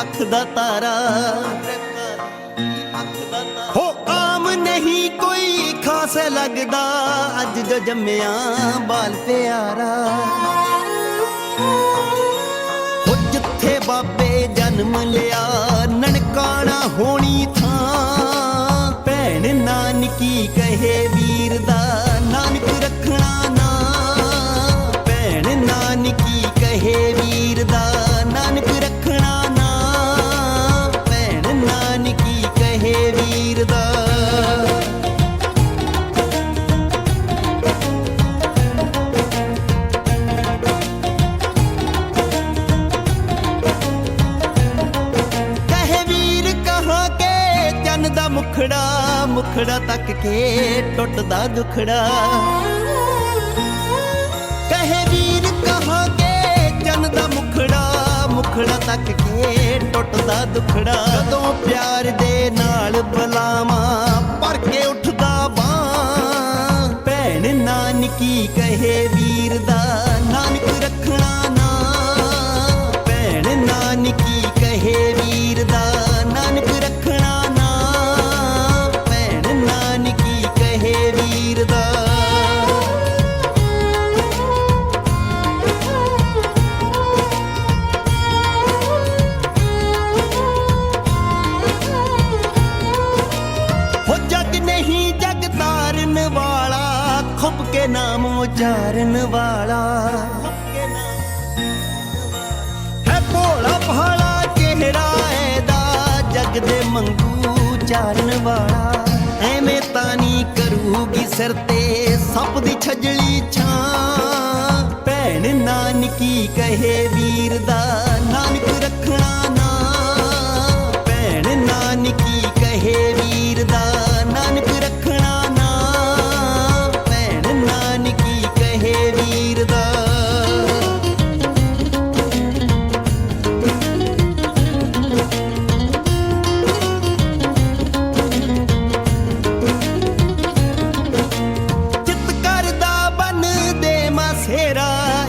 ਅੱਖ ਦਾ ਤਾਰਾ। ਹੋ ਆਮ ਨਹੀਂ ਕੋਈ ਖਾਸ ਲੱਗਦਾ। ਅੱਜ ਜੋ ਜੰਮਿਆ ਬਾਲ ਪਿਆਰਾ। ਹੋ ਜਿੱਥੇ ਬਾਬੇ ਜਨਮ ਲਿਆ, ਨਨਕਾਣਾ ਹੋਣੀ ਥਾਂ। ਭੈਣ ਨਾਨਕੀ ਕਹੇ ਵੀਰ ਕੇ ਦਾ ਮੁਖੜਾ ਮੁਖੜਾ ਤੱਕ ਕੇ ਟੁੱਟਦਾ ਦੁਖੜਾ। ਕਹੇ ਵੀਰ ਕਹਾਂ ਕੇ ਚੰਨ ਦਾ ਮੁਖੜਾ ਮੁਖੜਾ ਤੱਕ ਕੇ ਟੁੱਟਦਾ ਦੁਖੜਾ। ਜਦੋਂ ਪਿਆਰ ਦੇ ਨਾਲ ਬੁਲਾਵਾਂ ਭਰ ਕੇ ਉੱਠਦਾ ਬਾਂ ਭੈਣ ਨਾਨਕੀ ਕਹੇ ਵੀਰ ਦਾ ਤਾਰਨ ਵਾਲਾ, ਖੁੱਬ ਕੇ ਨਾਮ ਉਚਾਰਨ ਵਾਲਾ। ਹੈ ਭੋਲਾ ਭਾਲਾ ਚਿਹਰਾ ਦਾ ਜਗ ਦੇ ਮੰਗੂ ਚਾਰਨ ਵਾਲਾ। ਐਵੇਂ ਤਾਂ ਨਹੀਂ ਕਰੂਗੀ ਸਿਰ ਤੇ ਸੱਪ ਦੀ ਛਜਲੀ ਛਾਂ। ਭੈਣ ਨਾਨਕੀ ਕਹੇ ਵੀਰ ਦਾ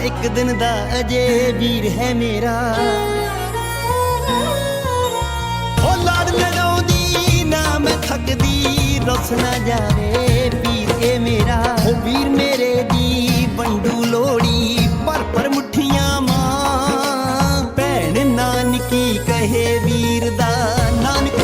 ਇੱਕ ਦਿਨ ਦਾ ਅਜੇ ਵੀਰ ਹੈ ਮੇਰਾ। ਹੋ ਲੜ ਲੜਾਉਂਦੀ ਨਾ ਮੈਂ ਥੱਕਦੀ, ਰਸ ਨਾ ਜਾਵੇ ਵੀਰ ਇਹ ਮੇਰਾ। ਹੋ ਵੀਰ ਮੇਰੇ ਦੀ ਵੰਡੂ ਲੋੜੀ ਪਰ ਪਰ ਮੁੱਠੀਆਂ ਮਾਂ। ਭੈਣ ਨਾਨਕੀ ਕਹੇ ਵੀਰ ਦਾ, ਨਾਨਕ